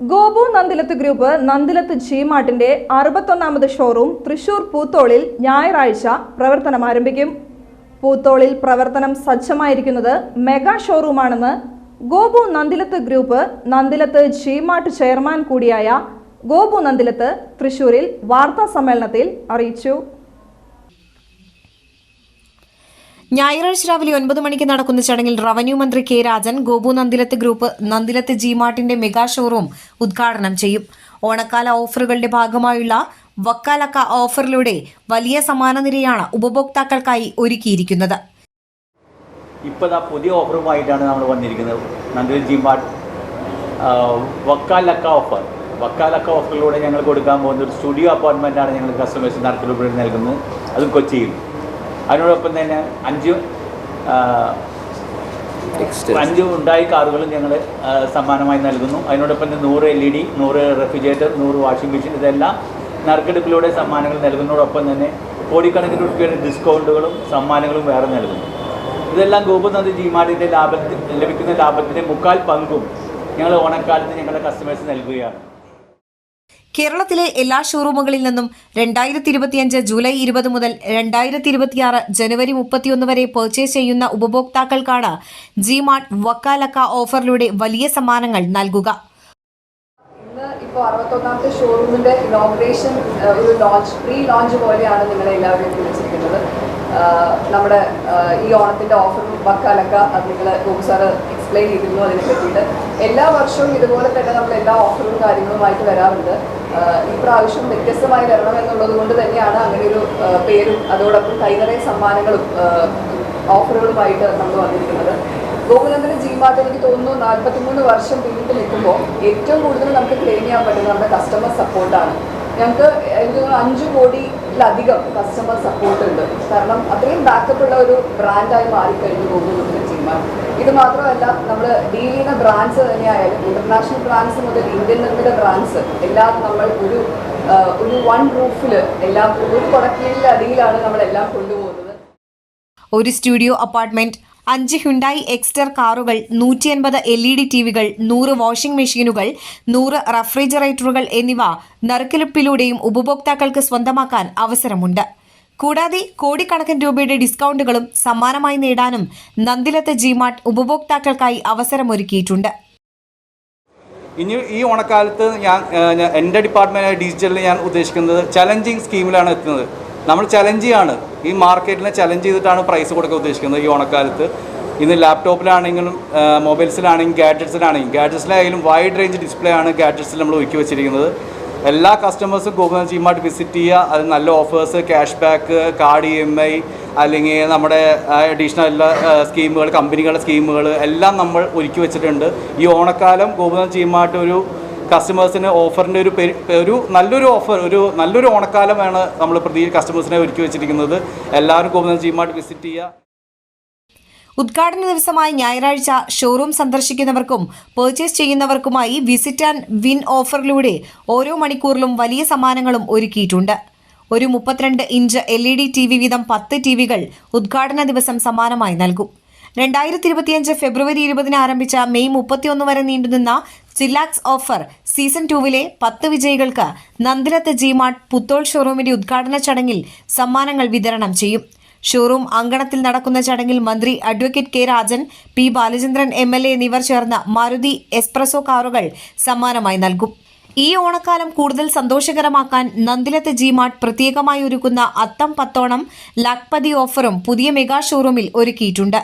Gopu Nandilath group Nandilath ജിമാർട്ടിന്റെ അറുപത്തൊന്നാമത് showroom Thrissur പൂത്തോളിൽ ഞായറാഴ്ച പ്രവർത്തനം ആരംഭിക്കും. പൂത്തോളിൽ പ്രവർത്തനം സജ്ജമായിരിക്കുന്നത് mega ഷോറൂമാണെന്ന് Gopu Nandilath group Nandilath G Mart chairman കൂടിയായ ഗോപു നന്ദിലത്ത് തൃശൂരിൽ വാർത്താ സമ്മേളനത്തിൽ അറിയിച്ചു. ഞായറാഴ്ച രാവിലെ ഒൻപത് മണിക്ക് നടക്കുന്ന ചടങ്ങിൽ റവന്യൂ മന്ത്രി കെ രാജൻ ഗോപു നന്ദിലത്ത് ഗ്രൂപ്പ് നന്ദിലത്ത് ജിമാർട്ടിന്റെ മെഗാ ഷോറൂം ഉദ്ഘാടനം ചെയ്യും. ഓണക്കാല ഓഫറുകളുടെ ഭാഗമായുള്ള വക്കാലക്ക ഓഫറിലൂടെ വലിയ സമാന നിരയാണ് ഉപഭോക്താക്കൾക്കായി ഒരുക്കിയിരിക്കുന്നത്. പുതിയ ഓഫറുമായിട്ടാണ് നമ്മൾ വന്നിരിക്കുന്നത്. നന്ദിൽ ജിമാർട്ട് വക്കാലക്ക ഓഫർ. വക്കാലക്ക ഓഫറിലൂടെ ഞങ്ങൾ കൊടുക്കാൻ പോകുന്ന ഒരു സ്റ്റുഡിയോ അപ്പോയിൻമെന്റാണ് ഞങ്ങൾ കസ്റ്റമേഴ്സ് നടത്തിലൂടെ നൽകുന്നത്. അതും കൊച്ചിയിൽ. അതിനോടൊപ്പം തന്നെ അഞ്ച് അഞ്ച് ഉണ്ടായി കാറുകളും ഞങ്ങൾ സമ്മാനമായി നൽകുന്നു. അതിനോടൊപ്പം തന്നെ നൂറ് എൽ ഇ ഡി നൂറ് റെഫ്രിജറേറ്റർ നൂറ് വാഷിംഗ് മെഷീൻ ഇതെല്ലാം നറുക്കെടുപ്പിലൂടെ സമ്മാനങ്ങൾ നൽകുന്നതോടൊപ്പം തന്നെ കോടിക്കണക്കിന് രൂപയുടെ ഡിസ്കൗണ്ടുകളും സമ്മാനങ്ങളും വേറെ നൽകുന്നു. ഇതെല്ലാം ഗോപുനന്ദി ജിമാരിന്റെ ലാഭത്തിൽ ലഭിക്കുന്ന ലാഭത്തിന്റെ മുക്കാൽ പങ്കും ഞങ്ങൾ ഓണക്കാലത്ത് ഞങ്ങളുടെ കസ്റ്റമേഴ്സ് നൽകുകയാണ്. കേരളത്തിലെ എല്ലാ ഷോറൂമുകളിൽ നിന്നും രണ്ടായിരത്തി ഇരുപത്തിയഞ്ച് ജൂലൈ ഇരുപത് മുതൽ രണ്ടായിരത്തി ഇരുപത്തിയാറ് ജനുവരി മുപ്പത്തിയൊന്ന് വരെ പർച്ചേസ് ചെയ്യുന്ന ഉപഭോക്താക്കൾക്കാണ് ജിമാർട്ട് വക്കാലക്ക ഓഫറിലൂടെ വലിയ സമ്മാനങ്ങൾ നൽകുക. ഇപ്പോൾ അറുപത്തൊന്നാമത്തെ ഷോറൂമിന്റെ ഇനോഗ്രേഷൻ ഒരു ലോഞ്ച് പ്രീ ലോഞ്ച് പോലെയാണ് നിങ്ങളെ എല്ലാവരെയും വിളിച്ചിരിക്കുന്നത് നമ്മുടെ ഈ ഓണത്തിന്റെ ഓഫറും വക്കാലൊക്കെ അത് നിങ്ങൾ ഗോപു സാറ് എക്സ്പ്ലെയിൻ ചെയ്തിരുന്നു അതിനെ പറ്റിയിട്ട് എല്ലാ വർഷവും ഇതുപോലെ തന്നെ നമ്മൾ എല്ലാ ഓഫറും കാര്യങ്ങളുമായിട്ട് വരാറുണ്ട്. ആഹ് ഈ പ്രാവശ്യം വ്യത്യസ്തമായി വരണം എന്നുള്ളത് കൊണ്ട് തന്നെയാണ് അങ്ങനെ ഒരു പേരും അതോടൊപ്പം കൈനിറയ സമ്മാനങ്ങളും ഓഫറുകളുമായിട്ട് നമ്മൾ വന്നിരിക്കുന്നത്. ഗോകുലത്തിന് ജിമാർട്ട് എനിക്ക് തോന്നുന്നു നാൽപ്പത്തിമൂന്ന് വർഷം പിന്നിട്ട് നിൽക്കുമ്പോൾ ഏറ്റവും കൂടുതൽ നമുക്ക് ക്ലെയിം ചെയ്യാൻ പറ്റുന്നത് നമ്മുടെ കസ്റ്റമർ സപ്പോർട്ടാണ് ഞങ്ങൾക്ക് എനിക്ക് കോടി അഞ്ച് കോടിയിലധികം കസ്റ്റമർ സപ്പോർട്ട് ഉണ്ട്. കാരണം അത്രയും ബാക്കപ്പ് ഉള്ള ഒരു ബ്രാൻഡായി മാറിക്കഴിഞ്ഞു പോകുന്നു ജിമാർട്ട് ഇത് മാത്രമല്ല നമ്മൾ ഡീൽ ചെയ്യുന്ന ബ്രാൻഡ്സ് തന്നെയായാലും ഇന്റർനാഷണൽ ബ്രാൻഡ്സ് മുതൽ ഇന്ത്യൻ നിർമ്മിത ബ്രാൻഡ്സ് എല്ലാം നമ്മൾ ഒരു ഒരു വൺ റൂഫിൽ എല്ലാം ഒരു കുടക്കീഴിലെ അടിയിലാണ് നമ്മളെല്ലാം കൊണ്ടുപോകുന്നത്. ഒരു സ്റ്റുഡിയോ അപ്പാർട്ട്മെന്റ് അഞ്ച് ഹുണ്ടായി എക്സ്റ്റർ കാറുകൾ നൂറ്റി അൻപത് എൽ ഇ ഡി ടി വികൾ നൂറ് വാഷിംഗ് മെഷീനുകൾ നൂറ് റഫ്രിജറേറ്ററുകൾ എന്നിവ നറുക്കെടുപ്പിലൂടെയും ഉപഭോക്താക്കൾക്ക് സ്വന്തമാക്കാൻ അവസരമുണ്ട്. കൂടാതെ കോടിക്കണക്കിന് രൂപയുടെ ഡിസ്കൗണ്ടുകളും സമ്മാനമായി നേടാനും നന്ദിലത്തെ ജിമാർട്ട് ഉപഭോക്താക്കൾക്കായി അവസരമൊരുക്കിയിട്ടുണ്ട്. ഇനി ഈ ഓണക്കാലത്ത് ഞാൻ എന്റെ ഡിപ്പാർട്ട്മെന്റ് ഡിജിറ്റലിൽ ഞാൻ ഉദ്ദേശിക്കുന്നത് ചലഞ്ചിങ് സ്കീമിലാണ് എത്തുന്നത്. നമ്മൾ ചലഞ്ച് ചെയ്യാണ്. ഈ മാർക്കറ്റിനെ ചലഞ്ച് ചെയ്തിട്ടാണ് പ്രൈസ് കൊടുക്കാൻ ഉദ്ദേശിക്കുന്നത് ഈ ഓണക്കാലത്ത്. ഇന്ന് ലാപ്ടോപ്പിലാണെങ്കിലും മൊബൈൽസിലാണെങ്കിലും ഗാഡ്ജറ്റ്സിലാണെങ്കിലും ഗാഡ്ജറ്റ്സിലായാലും വൈഡ് റേഞ്ച് ഡിസ്പ്ലേ ആണ് ഗാഡ്ജറ്റ്സിൽ നമ്മൾ ഒരുക്കി വെച്ചിരിക്കുന്നത്. എല്ലാ കസ്റ്റമേഴ്സും ഗോകുലം ജിമാർട്ട് വിസിറ്റ് ചെയ്യുക. അത് നല്ല offers cash back card E M I അല്ലെങ്കിൽ നമ്മുടെ അഡീഷണൽ എല്ലാ സ്കീമുകൾ കമ്പനികളുടെ സ്കീമുകൾ എല്ലാം നമ്മൾ ഒരുക്കി വെച്ചിട്ടുണ്ട്. ഈ ഓണക്കാലം ഗോകുലം ജിമാർട്ട് ഒരു കസ്റ്റമേഴ്സിന് ഓഫറിന്റെ ഒരു ഒരു നല്ലൊരു ഓഫർ ഒരു നല്ലൊരു ഓണക്കാലമാണ് നമ്മൾ പ്രതി കസ്റ്റമേഴ്സിനെ ഒരുക്കി വെച്ചിരിക്കുന്നത്. എല്ലാവരും ഗോകുലം ജിമാർട്ട് വിസിറ്റ് ചെയ്യുക ഉദ്ഘാടന ദിവസമായ ഞായറാഴ്ച ഷോറൂം സന്ദർശിക്കുന്നവർക്കും പർച്ചേസ് ചെയ്യുന്നവർക്കുമായി വിസിറ്റ് ആൻഡ് വിൻ ഓഫറിലൂടെ ഓരോ മണിക്കൂറിലും വലിയ സമ്മാനങ്ങളും ഒരുക്കിയിട്ടുണ്ട്. ഒരു മുപ്പത്തിരണ്ട് inch L E D T V വീതം പത്ത് ടി വികൾ ഉദ്ഘാടന ദിവസം സമ്മാനമായി നൽകും. രണ്ടായിരത്തി ഇരുപത്തിയഞ്ച് ഫെബ്രുവരി ഇരുപതിന് ആരംഭിച്ച മെയ് മുപ്പത്തിയൊന്ന് വരെ നീണ്ടുനിന്ന സിലാക്സ് ഓഫർ സീസൺ ടൂവിലെ പത്ത് വിജയികൾക്ക് നന്ദിലത്ത് ജിമാർട്ട് പുത്തോൾ ഷോറൂമിന്റെ ഉദ്ഘാടന ചടങ്ങിൽ സമ്മാനങ്ങൾ വിതരണം ചെയ്യും. ഷോറൂം അങ്കണത്തിൽ നടക്കുന്ന ചടങ്ങിൽ മന്ത്രി advocate K Rajan P Balachandran M L A എന്നിവർ ചേർന്ന് മാരുതി എസ്പ്രസോ കാറുകൾ സമ്മാനമായി നൽകും. ഈ ഓണക്കാലം കൂടുതൽ സന്തോഷകരമാക്കാൻ നന്ദിലത്തെ ജിമാർട്ട് പ്രത്യേകമായി ഒരുക്കുന്ന അത്തം പത്തോണം ലക്പതി ഓഫറും പുതിയ മെഗാ ഷോറൂമിൽ ഒരുക്കിയിട്ടുണ്ട്.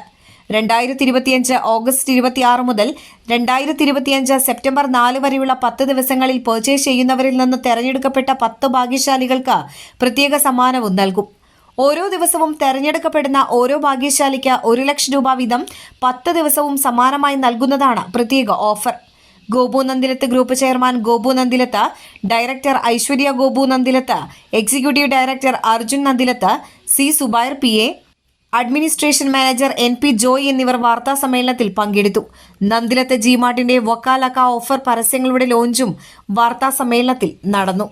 രണ്ടായിരത്തി ഇരുപത്തിയഞ്ച് ഓഗസ്റ്റ് ഇരുപത്തിയാറ് മുതൽ രണ്ടായിരത്തി ഇരുപത്തിയഞ്ച് സെപ്റ്റംബർ നാല് വരെയുള്ള പത്ത് ദിവസങ്ങളിൽ പർച്ചേസ് ചെയ്യുന്നവരിൽ നിന്ന് തെരഞ്ഞെടുക്കപ്പെട്ട പത്ത് ഭാഗ്യശാലികൾക്ക് പ്രത്യേക സമ്മാനവും നൽകും. ഓരോ ദിവസവും തെരഞ്ഞെടുക്കപ്പെടുന്ന ഓരോ ഭാഗ്യശാലിക്ക് ഒരു ലക്ഷം രൂപ വീതം പത്ത് ദിവസവും സമ്മാനമായി നൽകുന്നതാണ് പ്രത്യേക offer Gopu Nandilath group chairman Gopu Nandilath director Aishwarya Gopu Nandilath executive director Arjun Nandilath C Zubair P A administration manager N P Joy എന്നിവർ വാർത്താ സമ്മേളനത്തിൽ പങ്കെടുത്തു. നന്ദിലത്തെ ജിമാർട്ടിന്റെ വക്കാലക്ക ഓഫർ പരസ്യങ്ങളുടെ ലോഞ്ചും വാർത്താ സമ്മേളനത്തിൽ നടന്നു.